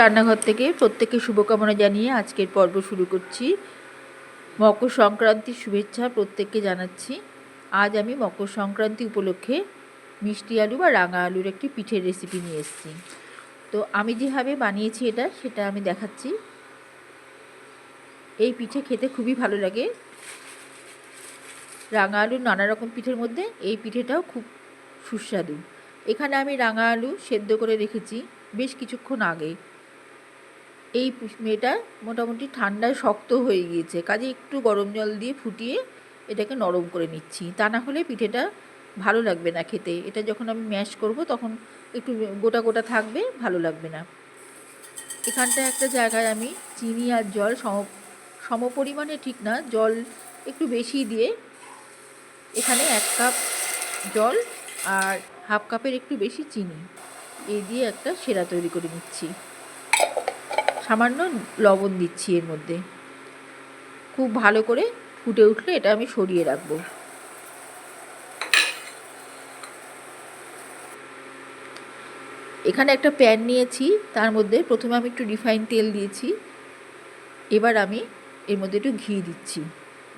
রান্নাঘর থেকে প্রত্যেককে শুভকামনা জানিয়ে আজকের পর্ব শুরু করছি। মকর সংক্রান্তির শুভেচ্ছা প্রত্যেককে জানাচ্ছি। আজ আমি মকর সংক্রান্তি উপলক্ষে মিষ্টি আলু বা রাঙা আলুর একটি পিঠের রেসিপি নিয়ে এসেছি। তো আমি যেভাবে বানিয়েছি এটা, সেটা আমি দেখাচ্ছি। এই পিঠে খেতে খুবই ভালো লাগে। রাঙা আলুর নানা রকম পিঠের মধ্যে এই পিঠেটাও খুব সুস্বাদু। এখানে আমি রাঙা আলু সেদ্ধ করে রেখেছি বেশ কিছুক্ষণ আগে। এই মেয়েটা মোটামুটি ঠান্ডায় শক্ত হয়ে গিয়েছে। কাজে একটু গরম জল দিয়ে ফুটিয়ে এটাকে নরম করে নিচ্ছি। তা না হলে পিঠেটা ভালো লাগবে না খেতে। এটা যখন আমি ম্যাশ করব তখন একটু গোটা গোটা থাকবে, ভালো লাগবে না। এখানটা একটা জায়গায় আমি চিনি আর জল সম সম পরিমাণে ঠিক না, জল একটু বেশি দিয়ে এখানে এক কাপ জল আর হাফ কাপের একটু বেশি চিনি। এই দিয়ে একটা সেরা তৈরি করে নিচ্ছি। সামান্য লবণ দিচ্ছি এর মধ্যে। খুব ভালো করে ফুটে উঠলে এটা আমি সরিয়ে রাখব। এখানে একটা প্যান নিয়েছি, তার মধ্যে প্রথমে আমি একটু রিফাইন তেল দিয়েছি। এবার আমি এর মধ্যে একটু ঘি দিচ্ছি।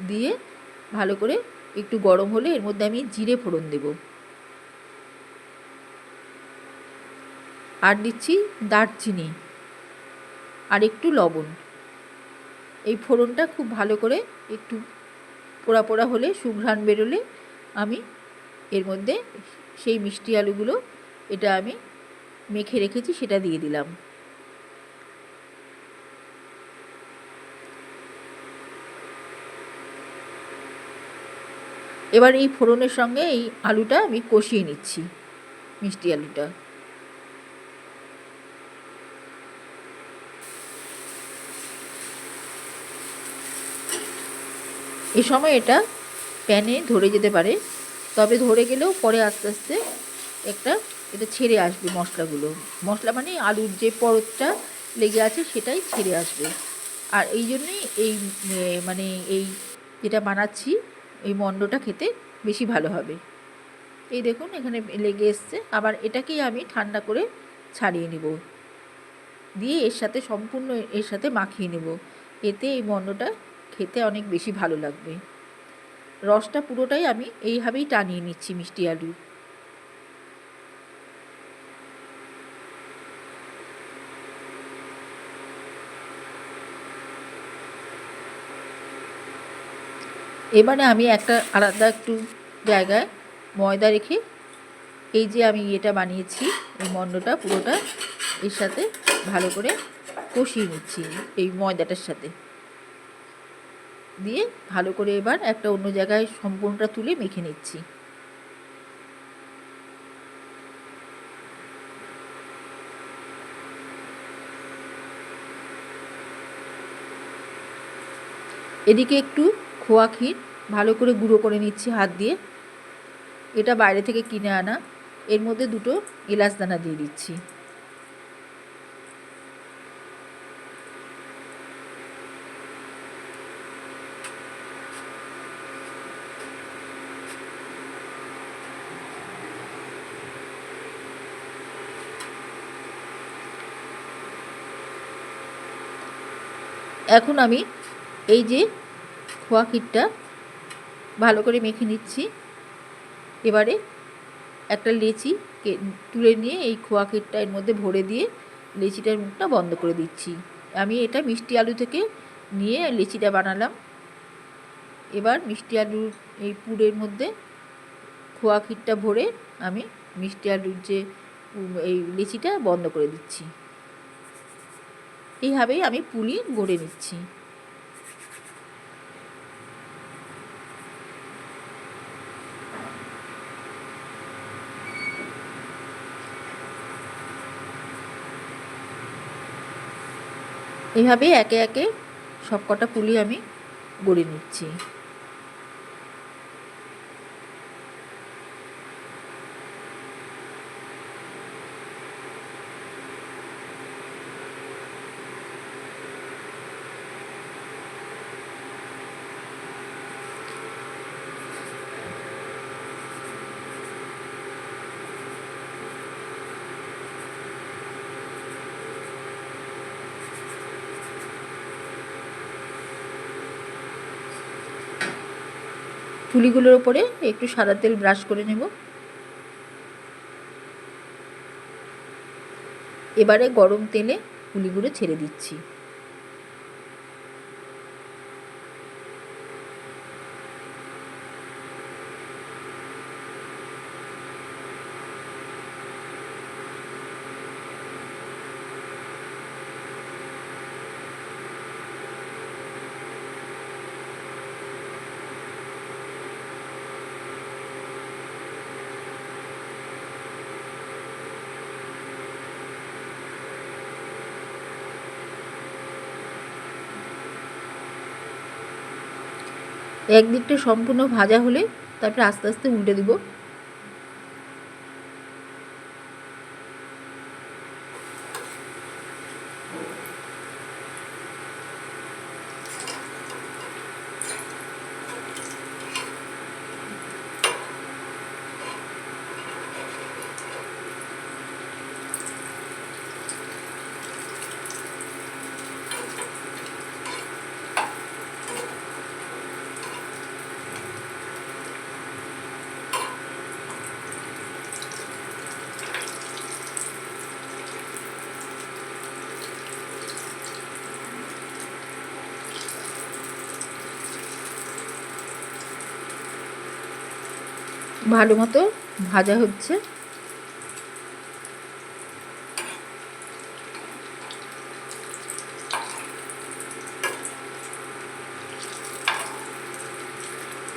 দিয়ে ভালো করে একটু গরম হলে এর মধ্যে আমি জিরে ফোড়ন দেবো। আর দিচ্ছি দারচিনি। আর একটু লবণ। এই ফোড়নটা খুব ভালো করে একটু পোড়া পোড়া হলে সুঘ্রাণ বেরোলে আমি এর মধ্যে সেই মিষ্টি আলুগুলো, এটা আমি মেখে রেখেছি, সেটা দিয়ে দিলাম। এবার এই ফোড়নের সঙ্গে এই আলুটা আমি কষিয়ে নিচ্ছি, মিষ্টি আলুটা। এ সময় এটা প্যানে ধরে যেতে পারে, তবে ধরে গেলেও পরে আস্তে আস্তে একটা এটা ছেড়ে আসবে মশলাগুলো। মশলা মানে আলুর যে পরতটা লেগে আছে সেটাই ছেড়ে আসবে। আর এই জন্যই এই মানে এই যেটা বানাচ্ছি, এই মণ্ডটা খেতে বেশি ভালো হবে। এই দেখুন এখানে লেগে এসছে। আবার এটাকেই আমি ঠান্ডা করে ছাড়িয়ে নেব। দিয়ে এর সাথে সম্পূর্ণ এর সাথে মাখিয়ে নেব। এতে এই মণ্ডটা খেতে অনেক বেশি ভালো লাগবে। রসটা পুরোটাই আমি এইভাবেই টানিয়ে নিচ্ছি মিষ্টি আলু। এবারে আমি একটা আলাদা একটু জায়গায় ময়দা রেখে এই যে আমি ইয়েটা বানিয়েছি, এই মণ্ডটা পুরোটা এর সাথে ভালো করে কষিয়ে নিচ্ছি এই ময়দাটার সাথে। দিয়ে ভালো করে এবার একটা অন্য জায়গায় সম্পূর্ণটা তুলে মেখে নিচ্ছি। এদিকে একটু খোয়া ক্ষীর ভালো করে গুঁড়ো করে নিচ্ছি হাত দিয়ে। এটা বাইরে থেকে কিনে আনা। এর মধ্যে দুটো এলাচ দানা দিয়ে দিচ্ছি। এখন আমি এই যে খোয়া ক্ষীরটা ভালো করে মেখে নিচ্ছি। এবারে একটা লেচি তুলে নিয়ে এই খোয়া ক্ষীরটা এর মধ্যে ভরে দিয়ে লেচিটার মুখটা বন্ধ করে দিচ্ছি। আমি এটা মিষ্টি আলু থেকে নিয়ে লেচিটা বানালাম। এবার মিষ্টি আলুর এই পুরের মধ্যে খোয়া ক্ষীরটা ভরে আমি মিষ্টি আলুর যে এই লেচিটা বন্ধ করে দিচ্ছি। এইভাবেই আমি পুলি গড়ে নিচ্ছি। এইভাবে একে একে সবকটা পুলি আমি গড়ে নিচ্ছি। পুলিগুলোর ওপরে একটু সাদা তেল ব্রাশ করে নেব। এবারে গরম তেলে ফুলিগুলো ছেড়ে দিচ্ছি। একদিকটা সম্পূর্ণ ভাজা হলে তারপরে আস্তে আস্তে উল্টে দিব। ভালো মতো ভাজা হচ্ছে।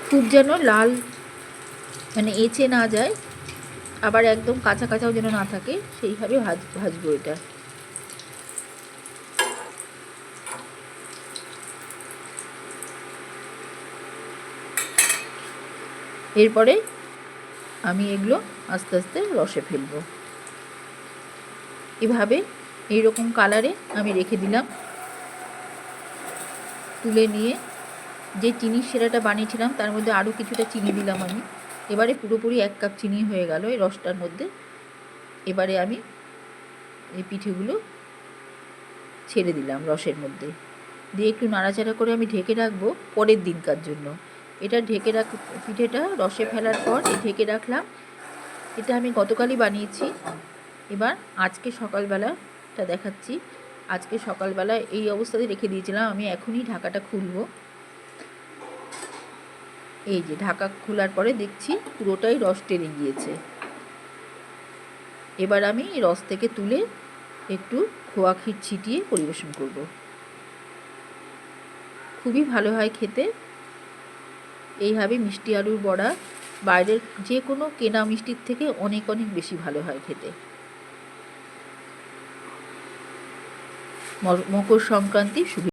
খুব যেন লাল মানে এঁচে না যায়, আবার একদম কাঁচা কাঁচাও যেন না থাকে, সেইভাবে ভাজ, ভাজবো এটা। এরপরে আমি এগুলো আস্তে আস্তে রসে ফেলব। এভাবে এইরকম কালারে আমি রেখে দিলাম। তুলে নিয়ে যে চিনির সেরাটা বানিয়েছিলাম, তার মধ্যে আরও কিছুটা চিনি দিলাম আমি। এবারে পুরোপুরি এক কাপ চিনি হয়ে গেল এই রসটার মধ্যে। এবারে আমি এই পিঠেগুলো ছেড়ে দিলাম রসের মধ্যে। দিয়ে একটু নাড়াচাড়া করে আমি ঢেকে রাখব পরের দিনকার জন্য। এটা ঢেকে রাখ, পিঠেটা রসে ফেলার পর ঢেকে রাখলাম, এটা আমি গতকালই বানিয়েছি। এবার আজকে সকালবেলাটা দেখাচ্ছি। আজকে সকালবেলা এই অবস্থাতে রেখে দিয়েছিলাম, আমি এখনই ঢাকাটা খুলবো। এই যে ঢাকা খোলার পরে দেখছি পুরোটাই রস টেনে গিয়েছে। এবার আমি রস থেকে তুলে একটু খোয়া ক্ষীর ছিটিয়ে পরিবেশন করব। খুবই ভালো হয় খেতে। এইভাবে মিষ্টি আলুর বড়া বাইরের যে কোনো কেনা মিষ্টির থেকে অনেক অনেক বেশি ভালো হয় খেতে। মকর সংক্রান্তি শুভে